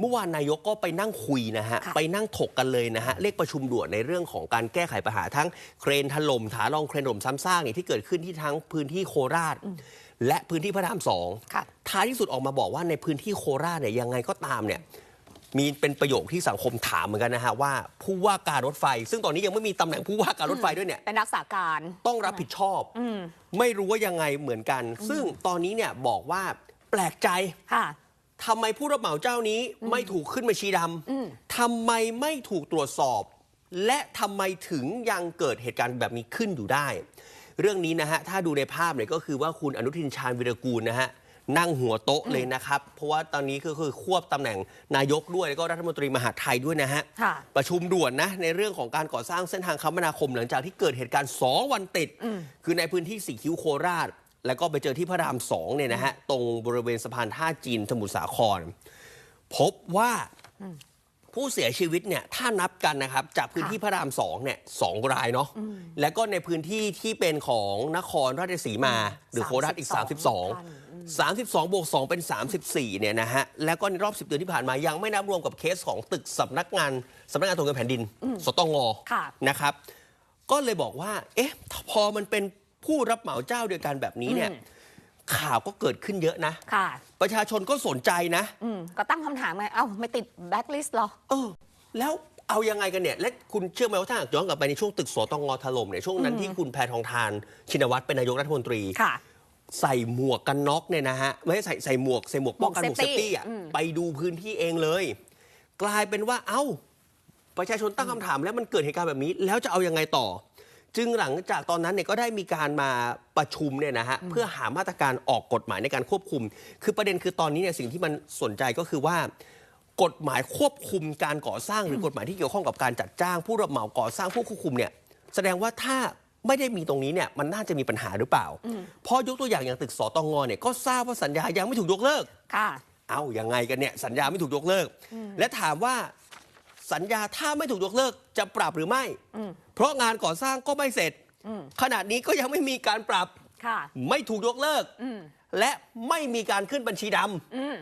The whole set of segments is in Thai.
เมื่อวานนายกก็ไปนั่งคุยนะฮะค่ะไปนั่งถกกันเลยนะฮะ เรียกประชุมด่วนในเรื่องของการแก้ไขปัญหาทั้งเครนถล่มถาลองเครนถล่มซ้ำซากเนี่ยที่เกิดขึ้นที่ทั้งพื้นที่โคราช และพื้นที่พระรามสองค่ะท้ายที่สุดออกมาบอกว่าในพื้นที่โคราชเนี่ยยังไงก็ตามเนี่ยมีเป็นประโยคที่สังคมถามเหมือนกันนะฮะว่าผู้ว่าการรถไฟ ซึ่งตอนนี้ยังไม่มีตำแหน่งผู้ว่าการรถไฟด้วยเนี่ยเป็นรักษาการต้องรับผิดชอบอืมไม่รู้ว่ายังไงเหมือนกัน ซึ่งตอนนี้เนี่ยบอกว่าแปลกใจค่ะ ทำไมผู้รับเหมาเจ้านี้ไม่ถูกขึ้นบัญชีดอืมำทำไมไม่ถูกตรวจสอบ และทำไมถึงยังเกิดเหตุการณ์แบบนี้ขึ้นอยู่ได้ เรื่องนี้นะฮะถ้าดูในภาพเนี่ยก็คือว่าคุณอนุทินชาญวิรกูลนะฮะนั่งหัวโต๊ะเลยนะครับ เพราะว่าตอนนี้ก็คือควบตำแหน่งนายกด้วยแล้วก็รัฐมนตรีมหาดไทยด้วยนะฮะค่ะประชุมด่วนนะในเรื่องของการก่อสร้างเส้นทางคมนาคมหลังจากที่เกิดเหตุการณ์ 2 วันติด คือในพื้นที่สีคิ้วโคราช แล้วก็ไปเจอที่พระรามสองเนี่ยนะฮะตรงบริเวณสะพานท่าจีนสมุทรสาคร พบว่าผู้เสียชีวิตเนี่ยถ้านับกันนะครับ จากพื้นที่พระรามสองเนี่ยสองรายเนาะแล้วก็ในพื้นที่ที่เป็นของนครราชสีมา หรือโคราชอีก 32 32บวก2เป็น 34เนี่ยนะฮะแล้วก็ในรอบ 10เดือนที่ผ่านมายังไม่นับรวมกับเคสของตึกสำนักงานสำนักงานตรวจเงินแผ่นดิน สตงค่ะนะครับ ก็เลยบอกว่า เอ๊ะพอมันเป็น ผู้รับเหมาเจ้าเดียวกันแบบนี้เนี่ย ข่าวก็เกิดขึ้นเยอะนะ ค่ะ ประชาชนก็สนใจนะ อืมก็ตั้งคำถามไง เอ้า ไม่ติดแบ็คลิสต์หรอ เออ แล้วเอายังไงกันเนี่ย และคุณเชื่อไหมว่าถ้าหากย้อนกลับไปในช่วงตึกสตงถล่มเนี่ยช่วงนั้นที่คุณแพทองทาน ชินวัตรเป็นนายกรัฐมนตรี ค่ะ ใส่หมวกกันน็อกเนี่ยนะฮะ ไม่ใช่ใส่ใส่หมวกใส่หมวกป้องกันหหมมววกกเซฟ safety ตี้อะอืม ไปดูพื้นที่เองเลย กลายเป็นว่าเอ้า ประชาชนตั้งคำถามแล้วมันเกิดเหตุการณ์แบบนี้ แล้วจะเอายังไงต่อ จึงหลังจากตอนนั้นเนี่ยก็ได้มีการมาประชุมเนี่ยนะฮะเพื่อหามาตรการออกกฎหมายในการควบคุม คือประเด็นคือตอนนี้เนี่ยสิ่งที่มันสนใจก็คือว่า กฎหมายควบคุมการก่อสร้างหรือกฎหมายที่เกี่ยวข้องกับการจัดจ้าง ผู้รับเหมาก่อสร้างผู้ควบคุมเนี่ยแสดงว่าถ้าไม่ได้มีตรงนี้เนี่ยมันน่าจะมีปัญหาหรือเปล่าเพราะยกตัวอย่างอย่างตึกสตงเนี่ยก็ทราบว่าสัญญายังไม่ถูกยกเลิกค่ะ เอายังไงกันเนี่ยสัญญาไม่ถูกยกเลิก และถามว่า สัญญาถ้าไม่ถูกยกเลิกจะปรับหรือไม่อืมเพราะงานก่อสร้างก็ไม่เสร็จอืมขนาดนี้ก็ยังไม่มีการปรับค่ะไม่ถูกยกเลิกอืมและไม่มีการขึ้นบัญชีดอืม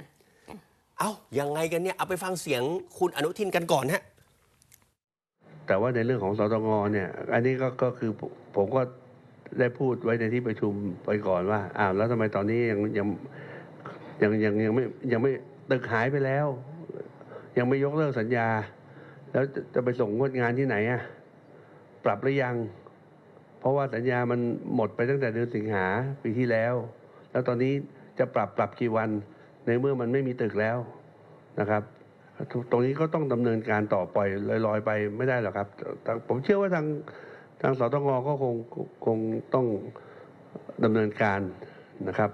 ำเอายังไงกันเนี่ยเอาไปฟังเสียงคุณอนุทินกันก่อนฮะแต่ว่าในเรื่องของสตงเนี่ย อันนี้ก็ก็คือผมผมก็ได้พูดไว้ในที่ประชุมไปก่อนว่าอ้าวแล้วทำไมตอนนี้ยังยังยังยังยังไม่ยังไม่ตึกหายไปแล้ว ยังไม่ยกเลิกสัญญา แล้วจะจะไปส่งงวดงานที่ไหนอะปรับหรือยัง เพราะว่าสัญญามันหมดไปตั้งแต่เดือนสิงหาปีที่แล้ว แล้วตอนนี้จะปรับปรับกี่วันในเมื่อมันไม่มีตึกแล้วนะครับ ตรงนี้ก็ต้องดำเนินการต่อปล่อยลอยๆ ไปไม่ได้หรอกครับ ผมเชื่อว่าทางทางสตงก็คงคงต้องดำเนินการนะครับ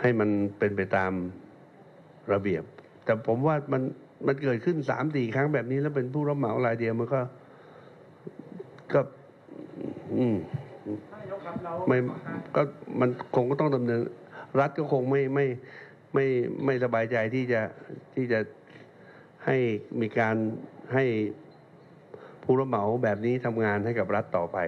ให้มันเป็นไปตามระเบียบ แต่ผมว่ามัน มันเกิดขึ้นสามสี่ครั้งแบบนี้แล้วเป็นผู้รับเหมารายเดียวมันก็ก็อืมไม่ก็มันคงก็ต้องดำเนิน รัฐก็คงไม่ไม่ไม่ไม่สบายใจที่จะที่จะให้มีการให้ผู้รับเหมาแบบนี้ทำงานให้กับรัฐต่อไป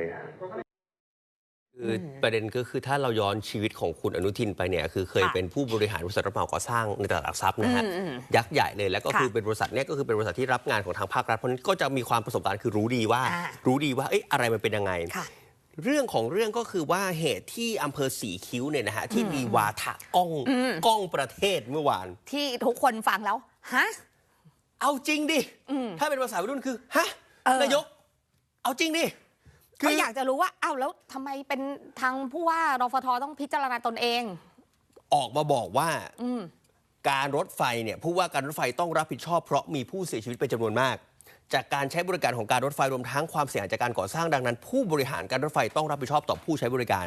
คือประเด็นก็คือถ้าเราย้อนชีวิตของคุณอนุทินไปเนี่ยคือเคยค่ะเป็นผู้บริหารบริษัทรับเหมาก่อสร้างในตลาดหลักทรัพย์นะฮะอืมอืมยักษ์ใหญ่เลยแล้วก็ค่ะคือเป็นบริษัทเนี้ยก็คือเป็นบริษัทที่รับงานของทางภาครัฐเพราะฉะนั้นก็จะมีความประสบการณ์คือรู้ดีว่าอ่ารู้ดีว่าเอ๊ะอะไรมันเป็นยังไงค่ะเรื่องของเรื่องก็คือว่าเหตุที่อำเภอสีคิ้วเนี่ยนะฮะที่มีวาทะกล้องกล้องประเทศเมื่อวาน ที่ทุกคนฟังแล้วฮะเอาจริงดิอืมถ้าเป็นภาษาวัยรุ่นคือฮะเออนายกเอาจริงดิ ก็อยากจะรู้ว่าอ้าวแล้วทำไมเป็นทางผู้ว่ารฟทต้องพิจารณาตนเอง ออกมาบอกว่าอืม การรถไฟเนี่ยผู้ว่าการรถไฟต้องรับผิดชอบเพราะมีผู้เสียชีวิตเป็นจำนวนมาก จากการใช้บริการของการรถไฟรวมทั้งความเสี่ยงจากการก่อสร้างดังนั้น ผู้บริหารการรถไฟต้องรับผิดชอบต่อผู้ใช้บริการ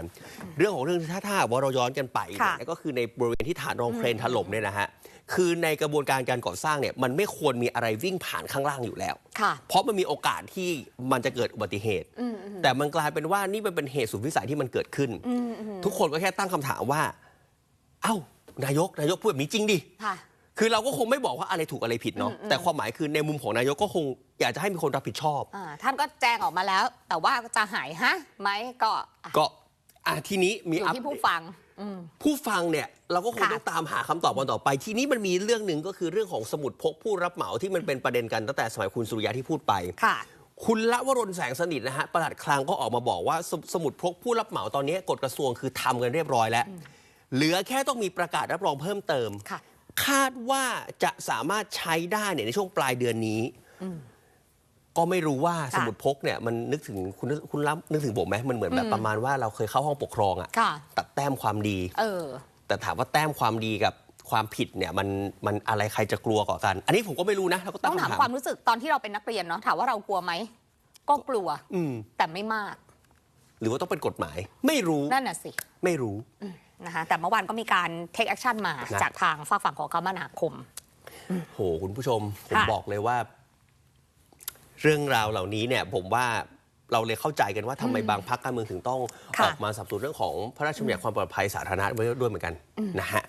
เรื่องของเรื่องถ้าถ้าว่าเราย้อนกันไปค่ะเนี่ยก็คือในบริเวณที่ฐานรองเครนถล่มเนี่ยนะฮะ คือในกระบวนการการก่อสร้างเนี่ยมันไม่ควรมีอะไรวิ่งผ่านข้างล่างอยู่แล้ว ค่ะ เพราะมันมีโอกาสที่มันจะเกิดอุบัติเหตุ อืมอืมแต่มันกลายเป็นว่านี่มันเป็นเหตุสุดวิสัยที่มันเกิดขึ้น อืมอืมทุกคนก็แค่ตั้งคำถามว่า เอ้า นายก นายกพูดแบบนี้จริงดิ ค่ะ คือเราก็คงไม่บอกว่าอะไรถูกอะไรผิดเนาะ อืมอืม แต่ความหมายคือในมุมของนายกก็คงอยากจะให้มีคนรับผิดชอบ อ่าท่านก็แจ้งออกมาแล้ว แต่ว่าจะหายฮะไหมก็อะก็อะทีนี้มีอยู่อัปที่ผู้ฟัง ผู้ฟังเนี่ยเราก็คงค่ะ ต้องตามหาคำตอบกันต่อไป ทีนี้มันมีเรื่องหนึ่งก็คือเรื่องของสมุดพกผู้รับเหมาที่มันเป็นประเด็นกันตั้งแต่สมัยคุณสุริยะที่พูดไป ค่ะ คุณละวรนแสงสนิทนะฮะประหลัดคลังก็ออกมาบอกว่าสสมุดพกผู้รับเหมาตอนนี้กฎกระทรวงคือทำกันเรียบร้อยแล้ว เหลือแค่ต้องมีประกาศรับรองเพิ่มเติม ค่ะ คาดว่าจะสามารถใช้ได้เนี่ยในช่วงปลายเดือนนี้ ก็ไม่รู้ว่าค่ะสมุดพกเนี่ยมันนึกถึงคุณคุณรับนึกถึงผมไหมมันเหมือนแบบประมาณว่าเราเคยเข้าห้องปกครองอะค่ะตัดแต้มความดีเออแต่ถามว่าแต้มความดีกับความผิดเนี่ยมันมันอะไรใครจะกลัวกว่ากัน อันนี้ผมก็ไม่รู้นะเราก็ต้ตั้องงถามคำถามความรู้สึกตอนที่เราเป็นนักเรียนเนาะถามว่าเรากลัวไหมก็กลัวอืมแต่ไม่มาก หรือว่าต้องเป็นกฎหมาย ไม่รู้นั่นน่ะสิ ไม่รู้นะคะแต่เมื่อวานก็มีการ take action มานะจากทางฝากฝั่งของคมนาคมโหคุณผู้ชมผมค่ะบอกเลยว่า เรื่องราวเหล่านี้เนี่ยผมว่าเราเลยเข้าใจกันว่าทำไมบางพรรคการเมืองถึงต้องค่ะออกมาสนับสนุนเรื่องของพระราชบัญญัติความปลอดภัยสาธารณะไว้ด้วยเหมือนกันนะฮะ